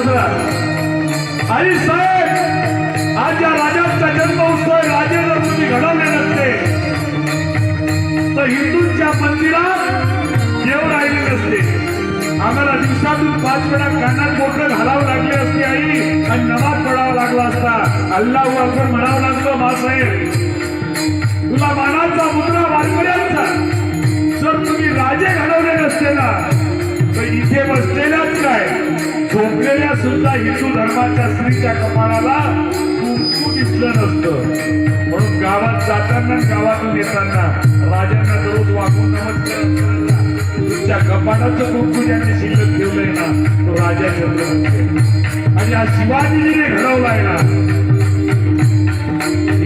मुद्रा आणि साहेब आज या राजांचा जन्म उत्सव राजे जर तुम्ही घडवले नसते तर हिंदूंच्या मंदिरात देव राहिले नसते आम्हाला दिवसातून पाच वेळा कानात मोठं घालावं लागले असते आई आणि नमाज पडावा लागला असता. अल्लाह अकबर म्हणावं लागलं मासाहेब तुला मानाचा मुद्रा वारकऱ्यांचा. जर तुम्ही राजे घडवले नसते ना तर इथे बसलेल्याच काय झोपलेल्या सुद्धा हिंदू धर्माच्या स्त्रीच्या कपाळाला कुंकू दिसलं नसतं. म्हणून गावात जाताना गावातून येताना राजांना दररोज वागून नमस्कार तुमच्या कपाळाचं कुंकू ज्यांनी शिल्लक ठेवलंय ना तो राजा आणि हा शिवाजीने घडवलाय ना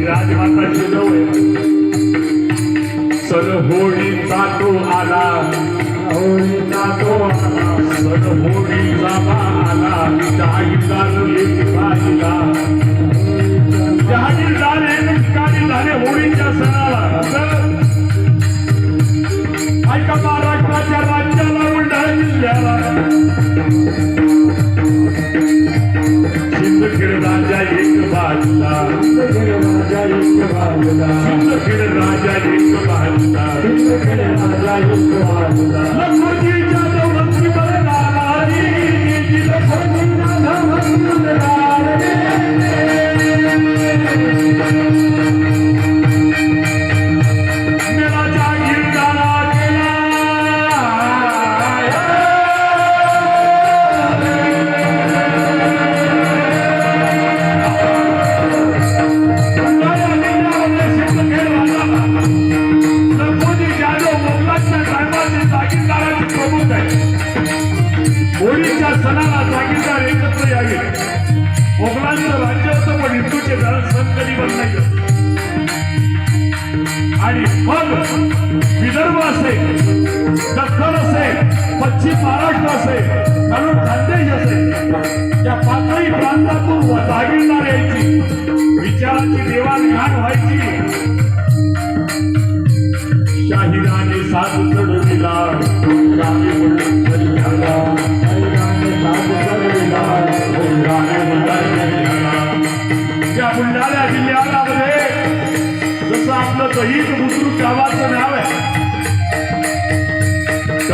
राजमाता शिलव आहे. होळी तो आला. होळीचा तो आला सण होळीचा आला जहागीरदार एक पाहिला जहागीरदार एक ठिकाणी झाले होळीच्या सणाला. ऐका महाराष्ट्राच्या राज्याला बुलढाणा जिल्ह्याला. सिंदखेड राजा एक बाजूला सिंदखेड राजा एक बाजूला मोगलांचं राज्य होतं पण हिंदूचे जरा सण कधी नाही आणि मग विदर्भ असेल दख्खन असेल पश्चिम महाराष्ट्र असेल म्हणून खानदेश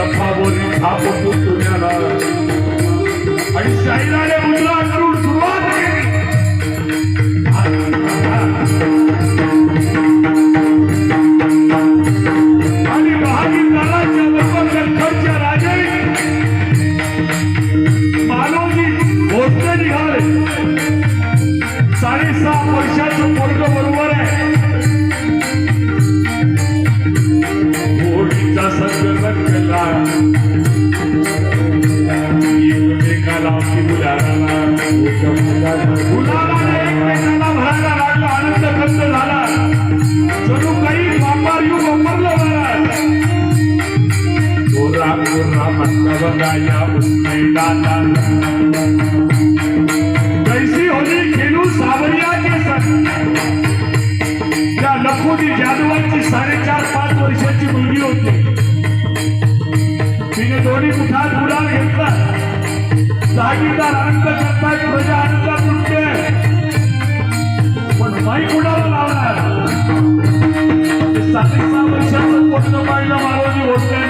कपावरी थाप पुण्याला आणि शाहिराने मुद्रा या बघा या कैसी होली खेलू सावरिया के सण. त्या लखोटी जाधवांची साडेचार पाच वर्षाची मुलगी होती. तिने दोन्ही मुठात गुलाल घेतला. जागीरदार आनंद करतायत प्रजा आनंदात उठते पण माई कुणाला लावणार? साडेसहा वर्षाचं पूर्ण पाहिलं मारोजी होत्यानं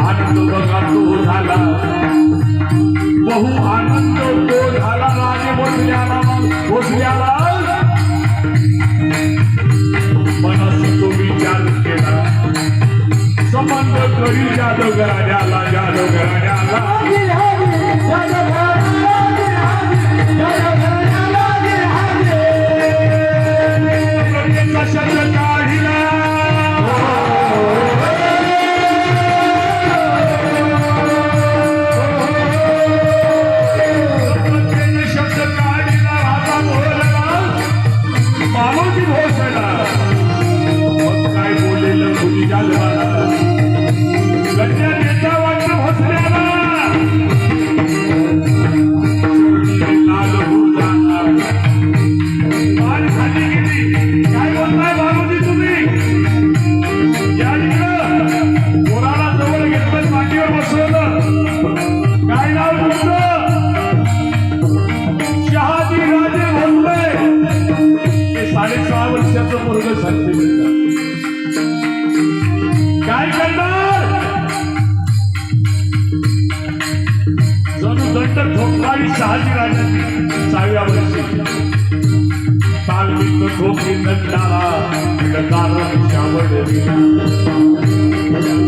आनंद बघा तो झाला बहु आनंद तो झाला. राजे बसल्याला बसल्याला मनसी तो विचार केला संबंध करी जादव घराण्याला जादव घराण्याला नंतर धोकाळी शहाजी राजांनी सहाव्या वर्षी तालमित धोके नंदाला. कारण शावड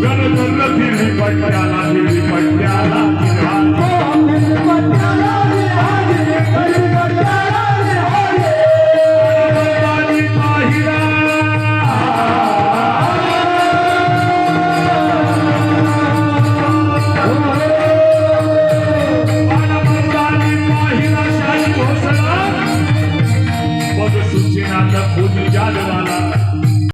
गणधर्म दिली पटण्याला दिली